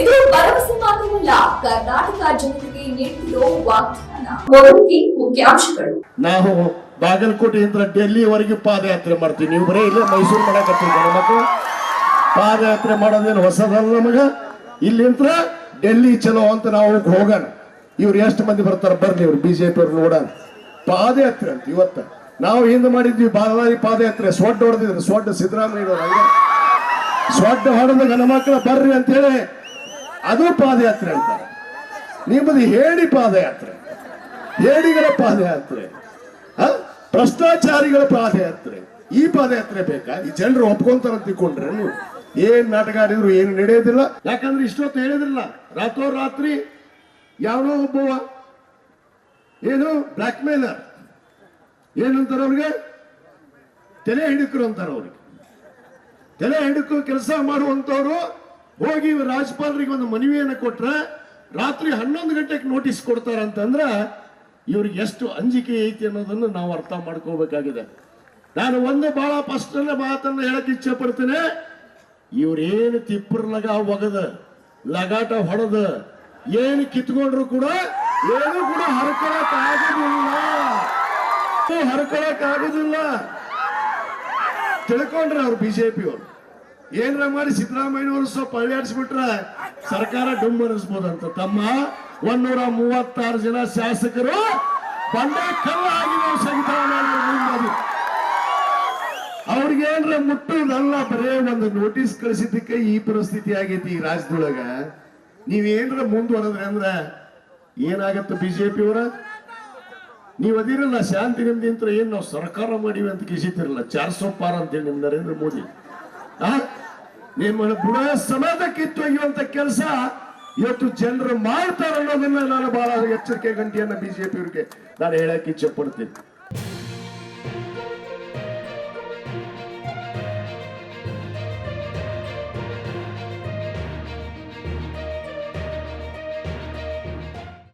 ಇದು ಭರವಸೆ ಮಾತ್ರವಲ್ಲ, ಕರ್ನಾಟಕ ಜನತೆಗೆ ನೀಡಿರೋ ವಾಗ್ದಾನ. ಮುಖ್ಯಾಂಶಗಳು. ನಾವು ಬಾಗಲಕೋಟೆಯಿಂದ ಡೆಲ್ಲಿವರೆಗೆ ಪಾದಯಾತ್ರೆ ಮಾಡ್ತೀವಿ. ನೀವು ಬರೀ ಇಲ್ಲೇ ಮೈಸೂರು ಮಾಡಕತ್ತೀವಿ ಮಕ್ಕಳು. ಪಾದಯಾತ್ರೆ ಮಾಡೋದೇನು ಹೊಸದಲ್ಲ ನಮಗ? ಇಲ್ಲಿಂತ ಡೆಲ್ಲಿ ಚಲೋ ಅಂತ ನಾವು ಹೋಗೋಣ. ಇವ್ರು ಎಷ್ಟು ಮಂದಿ ಬರ್ತಾರೆ ಬರ್ಲಿ ಇವ್ರು ಬಿಜೆಪಿ ಅವ್ರು ನೋಡೋಣ ಪಾದಯಾತ್ರೆ ಅಂತ ಇವತ್ತ. ನಾವು ಹಿಂದೆ ಮಾಡಿದ್ವಿ ಬಾಲವಾರಿ ಪಾದಯಾತ್ರೆ. ಸ್ವಡ್ಡ ಹೊಡೆದಿದ್ರು. ಸೊಡ್ಡ ಸಿದ್ದರಾಮಯ್ಯ ಸ್ವಡ್ಡ ಹೊಡೆದ ಗಣ ಬರ್ರಿ ಅಂತೇಳಿ ಅದು ಪಾದಯಾತ್ರೆ ಅಂತಾರೆ. ನಿಮ್ಮದು ಹೇಳಿ ಪಾದಯಾತ್ರೆ. ಹೇಡಿಗಳ ಪಾದಯಾತ್ರೆ? ಭ್ರಷ್ಟಾಚಾರಿಗಳ ಪಾದಯಾತ್ರೆ. ಈ ಪಾದಯಾತ್ರೆ ಬೇಕಾ? ಈ ಜನರು ಒಪ್ಕೊಂತಾರ ತಿಳ್ಕೊಂಡ್ರೆ ನೀವು. ಏನ್ ನಾಟಕ ಆಡಿದ್ರು, ಏನು ನಡೆಯೋದಿಲ್ಲ. ಯಾಕಂದ್ರೆ ಇಷ್ಟೊತ್ತು ಹೇಳಿದ್ರಲ್ಲ ರಾತ್ರೋರಾತ್ರಿ ಯಾವನೋ ಒಬ್ಬವ, ಏನು ಬ್ಲಾಕ್ ಮೇಲರ್ ಏನಂತಾರ ಅವ್ರಿಗೆ? ತಲೆ ಹಿಡಿಕರು ಅಂತಾರ ಅವ್ರಿಗೆ. ತಲೆ ಹಿಡಿಕು ಕೆಲಸ ಮಾಡುವಂತವ್ರು ಹೋಗಿ ರಾಜ್ಯಪಾಲರಿಗೆ ಒಂದು ಮನವಿಯನ್ನು ಕೊಟ್ರೆ ರಾತ್ರಿ ಹನ್ನೊಂದು ಗಂಟೆಗೆ ನೋಟಿಸ್ ಕೊಡ್ತಾರಂತಂದ್ರ ಇವ್ರಿಗೆ ಎಷ್ಟು ಅಂಜಿಕೆ ಐತಿ ಅನ್ನೋದನ್ನು ನಾವು ಅರ್ಥ ಮಾಡ್ಕೋಬೇಕಾಗಿದೆ. ನಾನು ಒಂದು ಬಹಳ ಫಸ್ಟ್ ಮಾತನ್ನು ಹೇಳಕ್ ಇಚ್ಛೆ ಪಡ್ತೇನೆ ಇವ್ರೇನು ತಿಪ್ಪರ್ ಲಗ ಒಗದ, ಲಗಾಟ ಹೊಡೆದ, ಏನು ಕಿತ್ಕೊಂಡ್ರು ಕೂಡ ಏನು ಕೂಡ ಹರ್ಕೊಳಕ್ ಆಗುದಿಲ್ಲ. ಹರ್ಕೊಳಕ್ ಆಗುದಿಲ್ಲ. ತಿಳ್ಕೊಂಡ್ರೆ ಅವ್ರು ಬಿಜೆಪಿ ಅವರು. ಏನ್ರ ಮಾಡಿ ಸಿದ್ದರಾಮಯ್ಯನವರು ಸ್ವಲ್ಪ ಅಳ್ಳಾಡಿಸ್ಬಿಟ್ರ ಸರ್ಕಾರ ಡುಮ್ ಅನಿಸ್ಬೋದಂತ ತಮ್ಮ ಒಂದೂರ ಮೂವತ್ತಾರು ಜನ ಶಾಸಕರು ಬಂಡೆ ಕಲ್ಲು ಆಗಿ ನಾವು ಸಂವಿಧಾನ ಮುಂದೆ ಅವ್ರಿಗೆ ಏನ್ರ ಮುಟ್ಟುದಲ್ಲ, ಬರೇ ಒಂದು ನೋಟಿಸ್ ಕಳಿಸಿದ್ದಕ್ಕೆ ಈ ಪರಿಸ್ಥಿತಿ ಆಗೈತಿ ಈ ರಾಜ್ಯದೊಳಗ. ನೀವೇನ್ರ ಮುಂದುವರೆದ್ರೆ ಅಂದ್ರ ಏನಾಗತ್ತ ಬಿಜೆಪಿ ಅವರ? ನೀವು ಅದಿರಲ್ಲ, ಶಾಂತಿ ನಿಮ್ದಿಂತ ಏನ್ ನಾವು ಸರ್ಕಾರ ಮಾಡಿವಿ ಅಂತ ಕಿಸಿತಿರಲ್ಲ ಚಾರ್ ಪಾರ ಪಾರ್ ಅಂತೇಳಿ ನಿಮ್ ನರೇಂದ್ರ ಮೋದಿ. ಆ? ನಿಮ್ಮ ಬುಡ ಸಮೇತ ಕಿತ್ತೊಯ್ಯುವಂತ ಕೆಲಸ ಇವತ್ತು ಜನರು ಮಾಡ್ತಾರೆ ಅನ್ನೋದನ್ನ ನಾನು ಬಹಳ ಎಚ್ಚರಿಕೆ ಗಂಟೆಯನ್ನ ಬಿಜೆಪಿ ಅವ್ರಿಗೆ ನಾನು ಹೇಳಕ್ಕೆ ಇಚ್ಛೆ ಪಡ್ತೀನಿ.